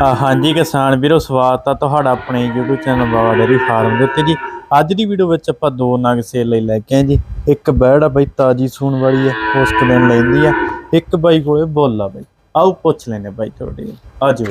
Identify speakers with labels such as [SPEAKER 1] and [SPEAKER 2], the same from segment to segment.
[SPEAKER 1] ਹਾਂਜੀ ਕਿਸਾਨ ਵੀਰੋ ਸਵਾਗਤ ਆ ਤੁਹਾਡਾ ਆਪਣੇ YouTube channel Baba dairy farm ਦੇ ਉੱਤੇ ਜੀ। ਅੱਜ ਦੀ ਵੀਡੀਓ ਵਿੱਚ ਆਪਾਂ ਦੋ ਨਗ ਸੇਲ ਲਈ ਲੈ ਕੇ ਆਏ ਜੀ। ਇੱਕ ਬੈੜ ਆ ਬਈ ਤਾਜੀ ਸੂਣ ਵਾਲੀ ਹੈ ਉਸ ਦਿਨ ਲੈਂਦੀ ਆ। ਇੱਕ ਬਾਈ ਕੋਲੇ ਬੋਲ ਆ ਬਈ। ਆਓ ਪੁੱਛ ਲੈਨੇ ਬਾਈ ਤੁਹਾਡੇ। ਆਜੋ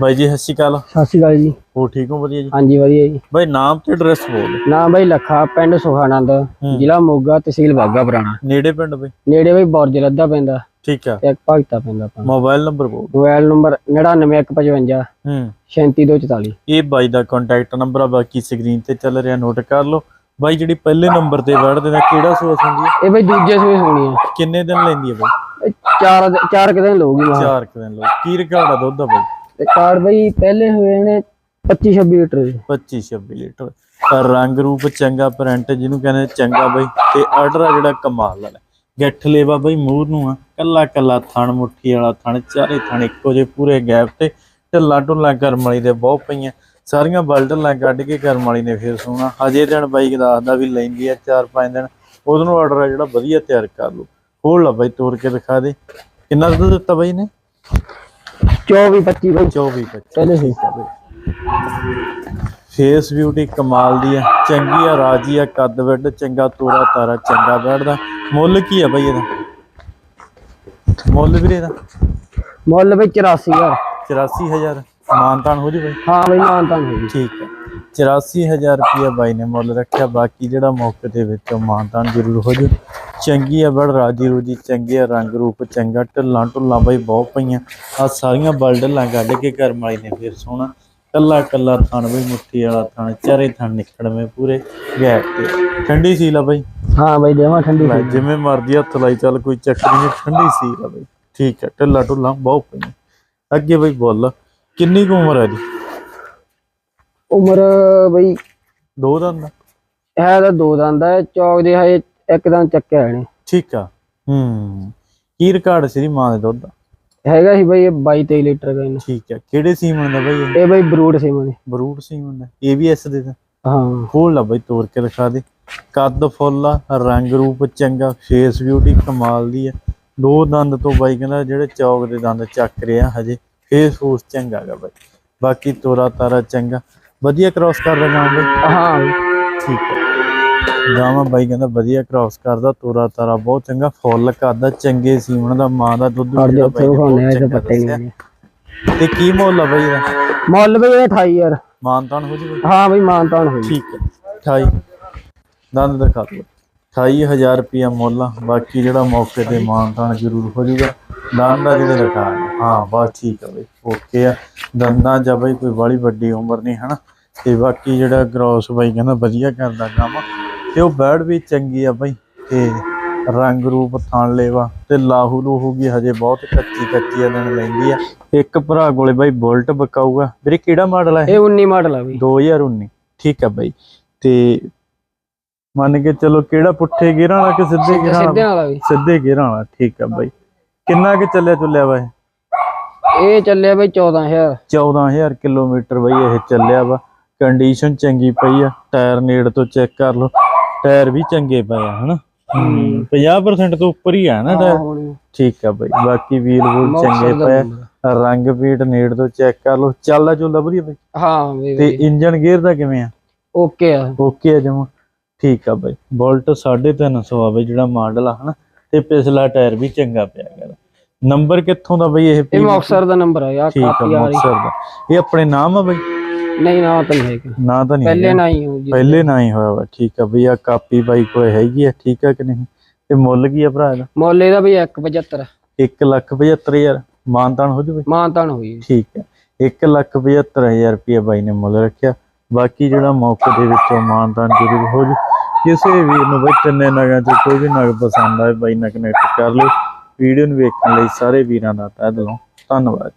[SPEAKER 1] ਬਾਈ ਜੀ ਸਤਿ ਸ਼੍ਰੀ ਅਕਾਲ।
[SPEAKER 2] ਸਤਿ ਸ਼੍ਰੀ ਅਕਾਲ ਜੀ।
[SPEAKER 1] ਹੋ ਠੀਕ ਹੋ? ਵਧੀਆ ਜੀ?
[SPEAKER 2] ਹਾਂਜੀ ਵਧੀਆ ਜੀ।
[SPEAKER 1] ਬਾਈ ਨਾਮ ਤੇ ਐਡਰੈਸ ਬੋਲ।
[SPEAKER 2] ਨਾਮ ਬਾਈ ਲੱਖਾ ਪਿੰਡ ਸੁਖਾਨੰਦ ਜ਼ਿਲ੍ਹਾ ਮੋਗਾ ਤਹਿਸੀਲ ਬਾਗਾ ਪੁਰਾਣਾ।
[SPEAKER 1] ਨੇੜੇ ਪਿੰਡ ਬਈ?
[SPEAKER 2] ਨੇੜੇ ਬਾਈ ਬੋਰਜ ਲੱਦਾ ਪੈਂਦਾ।
[SPEAKER 1] ਠੀਕ ਆ।
[SPEAKER 2] ਇੱਕ ਭਗਤਾ ਪੈਂਦਾ ਆਪਾਂ।
[SPEAKER 1] ਮੋਬਾਈਲ ਨੰਬਰ ਬੋਲ।
[SPEAKER 2] ਮੋਬਾਈਲ ਨੰਬਰ 99155
[SPEAKER 1] ਹੂੰ।
[SPEAKER 2] 36244
[SPEAKER 1] ਇਹ ਬਾਈ ਦਾ ਕੰਟੈਕਟ ਨੰਬਰ ਆ ਬਾਕੀ ਸਕਰੀਨ ਤੇ ਚੱਲ ਰਿਹਾ ਨੋਟ ਕਰ ਲਓ। ਬਾਈ ਜਿਹੜੀ ਪਹਿਲੇ ਨੰਬਰ ਤੇ ਵੜਦੇ ਨੇ ਕਿਹੜਾ ਸੋਸ ਹੁੰਦੀ ਹੈ
[SPEAKER 2] ਇਹ ਬਾਈ ਦੂਜੇ ਸੂਏ ਹੋਣੀ ਆ।
[SPEAKER 1] ਕਿੰਨੇ ਦਿਨ ਲੈਂਦੀ ਹੈ ਬਾਈ?
[SPEAKER 2] ਚਾਰ ਚਾਰ ਕੁ ਦਿਨ ਲਊਗੀ ਮਾ।
[SPEAKER 1] ਚਾਰ ਕੁ ਦਿਨ ਕੀ ਰਿਕਾਰਡ ਆ ਦੁੱਧ ਦਾ ਬਾਈ?
[SPEAKER 2] ਤੇ ਕਾਰ ਬਾਈ ਪਹਿਲੇ ਹੋਏ ਨੇ 25 26 ਲੀਟਰ ਦੇ।
[SPEAKER 1] 25 26 ਲੀਟਰ। ਰੰਗ ਰੂਪ ਚੰਗਾ ਪ੍ਰਿੰਟ ਜਿਹਨੂੰ ਕਹਿੰਦੇ ਚੰਗਾ ਬਾਈ। ਤੇ ਆਰਡਰ ਆ ਜਿਹੜਾ ਕਮਾਲ ਵਾਲਾ। ਗੱਠ ਲੇਵਾ ਬਾਈ ਮੂਰ ਨੂੰ ਆ। ਕੱਲਾ ਕੱਲਾ ਥਣ ਮੁੱਠੀ ਵਾਲਾ ਥਣ ਚਾਰੇ ਥਣ ਇੱਕੋ ਜਿਹੇ ਪੂਰੇ ਗੈਪ ਤੇ ਢਿੱਲਾ ਢੁੱਲਾ ਕਰਮ ਵਾਲੀ ਦੇ ਬਹੁਤ ਪਈਆਂ। ਸਾਰੀਆਂ ਬਲਟਲਾਂ ਕੱਢ ਕੇ ਕਰਮ ਵਾਲੀ ਨੇ ਫੇਰ ਸੋਣਾ। ਹਜੇ ਦਿਨ ਬਾਈ ਦੱਸਦਾ ਵੀ ਲੈਂਦੀ ਆ ਚਾਰ ਪੰਜ ਦਿਨ। ਉਹਦੋਂ ਨੂੰ ਆਰਡਰ ਆ ਜਿਹੜਾ ਵਧੀਆ ਤਿਆਰ ਕਰ ਲਓ। ਖੋਲ ਲਾ ਬਾਈ ਤੋੜ ਕੇ ਦਿਖਾ ਦੇ। ਕਿੰਨਾ ਦੁੱਧ ਦਿੱਤਾ ਬਾਈ ਨੇ
[SPEAKER 2] 24 25 ਬਾਈ।
[SPEAKER 1] 24 25
[SPEAKER 2] ਪਹਿਲੇ ਸੀ
[SPEAKER 1] ਫੇਸ ਬਿਊਟੀ ਕਮਾਲ ਦੀ ਆ ਚੰਗੀ ਆ ਰਾਜੀ ਆ ਕੱਦ ਵੱਡ ਚੰਗਾ ਤੋਰਾ ਤਾਰਾ ਚੰਗਾ ਬੈਠਦਾ। ਮੁੱਲ ਕੀ ਆ ਬਈ ਇਹਦਾ? ਮੁੱਲ ਵੀਰੇ ਇਹਦਾ?
[SPEAKER 2] ਮੁੱਲ ਬਾਈ 84000
[SPEAKER 1] 84000 ਮਾਨਤਾਨ ਹੋ ਜੀ ਬਈ?
[SPEAKER 2] ਹਾਂ ਬਾਈ ਮਾਨਤਾਂ ਹੋ ਗਈ
[SPEAKER 1] ਠੀਕ ਹੈ 84000 ਰੁਪਇਆ ਬਾਈ ਨੇ ਮੁੱਲ ਰੱਖਿਆ ਬਾਕੀ ਜਿਹੜਾ ਮੌਕੇ ਦੇ ਵਿੱਚ ਮਾਨਤਾਨ ਜ਼ਰੂਰ ਹੋ ਜੂ। ਚੰਗੀ ਆ ਬੜ ਰਾਜੀ ਰੂਜੀ ਚੰਗੇ ਆ ਰੰਗ ਰੂਪ ਚੰਗਾ ਢੱਲਾਂ ਢੁੱਲਾਂ ਬਾਈ ਬਹੁਤ ਪਈਆਂ। ਆ ਸਾਰੀਆਂ ਬਲਡਲਾਂ ਕੱਢ ਕੇ ਘਰ ਵਾਲੀ ਨੇ ਫਿਰ ਸੋਹਣਾ। ਕੱਲਾ ਕੱਲਾ ਥਣ ਬਈ ਮੁੱਠੀ ਵਾਲਾ ਥਣ ਚਾਰੇ ਥਣ ਨਿਕੜਵੇਂ ਪੂਰੇ ਗੈਪ ਤੇ। ਠੰਡੀ ਸੀਲ ਆ ਬਾਈ?
[SPEAKER 2] ਹਾਂ ਬਾਈ ਦੇਵਾਂ ਠੰਡੀ
[SPEAKER 1] ਲੈ ਜਿਵੇਂ ਮਰਜ਼ੀ ਹੱਥ ਲਾਈ ਚੱਲ ਕੋਈ ਚੱਕਰ ਨਹੀਂ ਠੰਡੀ ਸੀਲ ਆ ਬਾਈ। ਠੀਕ ਹੈ ਢੱਲਾ ਢੁੱਲਾਂ ਬਹੁਤ ਪਈਆਂ। ਅੱਗੇ ਬਈ ਬੋਲ ਕਿੰਨੀ ਕੁ ਉਮਰ ਹੈ ਦੀ
[SPEAKER 2] ਉਮਰ ਬਾਈ
[SPEAKER 1] ਦੋ ਦੰਦ
[SPEAKER 2] ਹੈ ਤਾਂ ਦੋ ਦੰਦ ਹੈ ਚੌਕ ਦੇ ਹੈ ਇੱਕ ਦੰਦ ਚੱਕਿਆ ਨੇ
[SPEAKER 1] ਠੀਕ ਆ ਹੂੰ। ਕੀ ਰਿਕਾਰਡ ਸੀ ਮਾਂ ਦੇ ਦੁੱਧ ਦਾ?
[SPEAKER 2] ਹੈਗਾ ਸੀ ਬਾਈ ਇਹ 22 23 ਲੀਟਰ ਦਾ ਇਹਨਾਂ।
[SPEAKER 1] ਠੀਕ ਆ ਕਿਹੜੇ ਸੀਮਨ ਦਾ ਬਾਈ ਇਹ?
[SPEAKER 2] ਬਾਈ ਬਰੂਡ ਸੀ ਮਨੇ
[SPEAKER 1] ਬਰੂਟ ਸੀਮਨ ਦਾ ਏਬੀਐਸ ਦੇ ਦਾ
[SPEAKER 2] ਹਾਂ।
[SPEAKER 1] ਖੋਲ ਲਾ ਬਾਈ ਤੋੜ ਕੇ ਦਿਖਾ ਦੇ। ਕੱਦ ਫੁੱਲ ਆ ਰੰਗ ਰੂਪ ਚੰਗਾ ਫੇਸ ਬਿਊਟੀ ਕਮਾਲ ਦੀ ਆ। ਦੋ ਦੰਦ ਤੋਂ ਬਾਈ ਕਹਿੰਦਾ ਜਿਹੜੇ ਚੌਕ ਦੇ ਦੰਦ ਚੱਕ ਰਿਹਾ ਹਜੇ ਫੇਸ ਫੂਸ ਚੰਗਾ ਗਾ ਬਾਈ। ਬਾਕੀ ਤੋਰਾ ਤਾਰਾ ਚੰਗਾ। ਵਧੀਆ ਕ੍ਰਾਸ ਕਰ ਰਿਹਾ ਬਾਈ
[SPEAKER 2] ਹਾਂ।
[SPEAKER 1] ਠੀਕ ਹੈ। ਗਾਵਾਂ ਬਾਈ ਕਹਿੰਦਾ ਵਧੀਆ ਕ੍ਰਾਸ ਕਰਦਾ ਤੋਰਾ ਤਾਰਾ ਬਹੁਤ ਚੰਗਾ ਫੁੱਲ ਕਰਦਾ ਚੰਗੇ ਸੀਮਣ ਦਾ ਮਾਂ ਦਾ ਦੁੱਧ
[SPEAKER 2] ਕੱਢ ਦੇ ਇਹਦੇ ਪੱਤੇ। ਨਹੀਂ
[SPEAKER 1] ਤੇ ਕੀ ਮੁੱਲ ਆ ਬਾਈ ਇਹਦਾ?
[SPEAKER 2] ਮੁੱਲ ਬਈ ਇਹ 28000
[SPEAKER 1] ਮਾਨਤਾਨ ਹੋ ਜੀ
[SPEAKER 2] ਹਾਂ ਬਈ ਮਾਨਤਾਨ ਹੋਈ
[SPEAKER 1] ਠੀਕ ਹੈ 28 ਦੰਦ ਦਿਖਾ ਦਿਓ। 28000 ਰੁਪਿਆ ਮੁੱਲ ਆ ਬਾਕੀ ਜਿਹੜਾ ਮੌਕੇ ਤੇ ਮਾਨਤਾਨ ਜ਼ਰੂਰ ਹੋ ਜਾਊਗਾ। ਦੰਦ ਦਾ ਜਿਹੜੇ ਰਖਾ ਹਾਂ ਬਸ ਠੀਕ ਆ ਬਈ ਓਕੇ ਆ। ਦੰਦਾਂ ਜਾਂ ਬਈ ਕੋਈ ਬੜੀ ਵੱਡੀ ਉਮਰ ਨਹੀਂ ਹਨਾ? ਤੇ ਬਾਕੀ ਜਿਹੜਾ ਗ੍ਰੋਸ ਬਾਈ ਕਹਿੰਦਾ ਵਧੀਆ ਕਰਦਾ ਕੰਮ। ਤੇ ਉਹ ਬੈੜ ਵੀ ਚੰਗੀ ਆ ਬਈ ਤੇ ਰੰਗ ਰੂਪ ਥਣ ਲੇਵਾ ਤੇ ਲਾਹੂ ਲੂਹੂ ਵੀ ਹਜੇ ਬਹੁਤ ਕੱਚੀ ਕੱਚੀ ਆ ਦਿਨ ਲੈਂਦੀ ਆ। ਇੱਕ ਭਰਾ ਕੋਲੇ ਬਾਈ ਬੁਲਟ ਬਕਾਊਗਾ। ਵੀਰੇ ਕਿਹੜਾ ਮਾਡਲ ਹੈ
[SPEAKER 2] ਇਹ? 19 ਮਾਡਲ ਆ ਬਈ।
[SPEAKER 1] 2019 ਠੀਕ ਆ ਬਾਈ। ਤੇ ਮੰਨ ਕੇ ਚਲੋ ਕਿਹੜਾ ਪੁੱਠੇ ਗੇਰਾਂ ਵਾਲਾ ਕਿ ਸਿੱਧੇ ਗੇਰਾਂ ਵਾਲਾ?
[SPEAKER 2] ਵਾਲਾ ਬਈ।
[SPEAKER 1] ਸਿੱਧੇ ਗੇਰਾਂ ਵਾਲਾ ਠੀਕ ਆ ਬਾਈ। ਕਿੰਨਾ ਕਿ ਚੱਲਿਆ ਚੁੱਲਿਆ ਵਾ ਇਹ?
[SPEAKER 2] ਇਹ ਚੱਲਿਆ ਬਈ 14000
[SPEAKER 1] 14000 ਕਿਲੋਮੀਟਰ ਬਾਈ ਇਹ ਚੱਲਿਆ ਵਾ। ਕੰਡੀਸ਼ਨ ਚੰਗੀ ਪਈ ਆ। ਟਾਇਰ ਨੇੜ ਤੋਂ ਚੈੱਕ ਕਰ ਲਓ। ਟਾਇਰ ਵੀ ਚੰਗੇ ਪਏ ਆ ਹਨਾ? 50% ਤੋਂ ਉੱਪਰ ਹੀ ਆ ਨਾ ਟਾਇਰ। ਠੀਕ ਆ ਬਾਈ ਬਾਕੀ ਵੀਲ ਵੂਲ ਚੰਗੇ ਪਏ ਆ। ਰੰਗ ਪੀਟ ਨੇੜ ਤੋਂ ਚੈੱਕ ਕਰ ਲਓ। ਚੱਲਦਾ ਚੁੱਲਦਾ ਵਧੀਆ ਬਾਈ?
[SPEAKER 2] ਹਾਂ
[SPEAKER 1] ਤੇ ਇੰਜਨ ਗੇਅਰ ਦਾ ਕਿਵੇਂ ਆ?
[SPEAKER 2] ਓਕੇ ਆ।
[SPEAKER 1] ਓਕੇ ਆ ਜਮਾ। ਠੀਕ ਆ ਬਾਈ। ਬੋਲਟ 350 ਆ ਬਾਈ ਜਿਹੜਾ ਮਾਡਲ ਆ ਹਨਾ? ਤੇ ਪਿਛਲਾ ਟਾਇਰ ਵੀ ਚੰਗਾ ਪਿਆ ਹੈਗਾ। ਨੰਬਰ ਕਿੱਥੋਂ ਦਾ ਬਾਈ ਇਹ?
[SPEAKER 2] ਇਹ ਮੁਕਤਸਰ ਦਾ ਨੰਬਰ ਆ ਯਾਰ
[SPEAKER 1] ਠੀਕ ਆ
[SPEAKER 2] ਕਾਪੀ ਆ ਰਹੀ
[SPEAKER 1] ਮੁਕਤਸਰ ਦਾ। ਇਹ ਆਪਣੇ ਨਾਮ ਆ ਬਾਈ?
[SPEAKER 2] ਨਹੀਂ ਨਾ ਤਾਂ ਨਹੀਂ ਹੈਗਾ।
[SPEAKER 1] ਨਾ ਤਾਂ ਨਹੀਂ
[SPEAKER 2] ਪਹਿਲੇ। ਨਾ ਹੀ ਹੋ ਜੀ।
[SPEAKER 1] ਪਹਿਲੇ ਨਾ ਹੀ ਹੋਇਆ ਵਾ ਠੀਕ ਆ ਬਈ ਆ ਕਾਪੀ ਬਾਈ ਕੋਲ ਹੈਗੀ ਆ ਠੀਕ ਆ ਕਿ ਨਹੀਂ? ਤੇ ਮੁੱਲ ਕੀ ਆ ਭਰਾ ਇਹਦਾ?
[SPEAKER 2] ਮੁੱਲ ਇਹਦਾ ਬਈ 175
[SPEAKER 1] 1 ਲੱਖ 75000 ਮਾਨਤਾਨ ਹੋ ਜੂਵੇ
[SPEAKER 2] ਮਾਨਤਾਨ ਹੋਈ
[SPEAKER 1] ਠੀਕ ਹੈ 1 ਲੱਖ 75000 ਰੁਪਏ ਬਾਈ ਨੇ ਮੁੱਲ ਰੱਖਿਆ। ਬਾਕੀ ਜਿਹੜਾ ਮੌਕੇ ਦੇ ਵਿੱਚੋਂ ਮਾਨਤਾਨ ਜ਼ਰੂਰ ਹੋ ਜੂ। ਕਿਸੇ ਵੀਰ ਨੂੰ ਬਈ ਤਿੰਨੇ ਨਗਾਂ ਚ ਕੋਈ ਵੀ ਨਗ ਪਸੰਦ ਆਏ ਬਾਈ ਨਾਲ ਕਨੈਕਟ ਕਰ ਲਿਓ। ਵੀਡੀਓ ਨੂੰ ਵੇਖਣ ਲਈ ਸਾਰੇ ਵੀਰਾਂ ਦਾ ਤਹਿ ਦਿਲੋਂ ਧੰਨਵਾਦ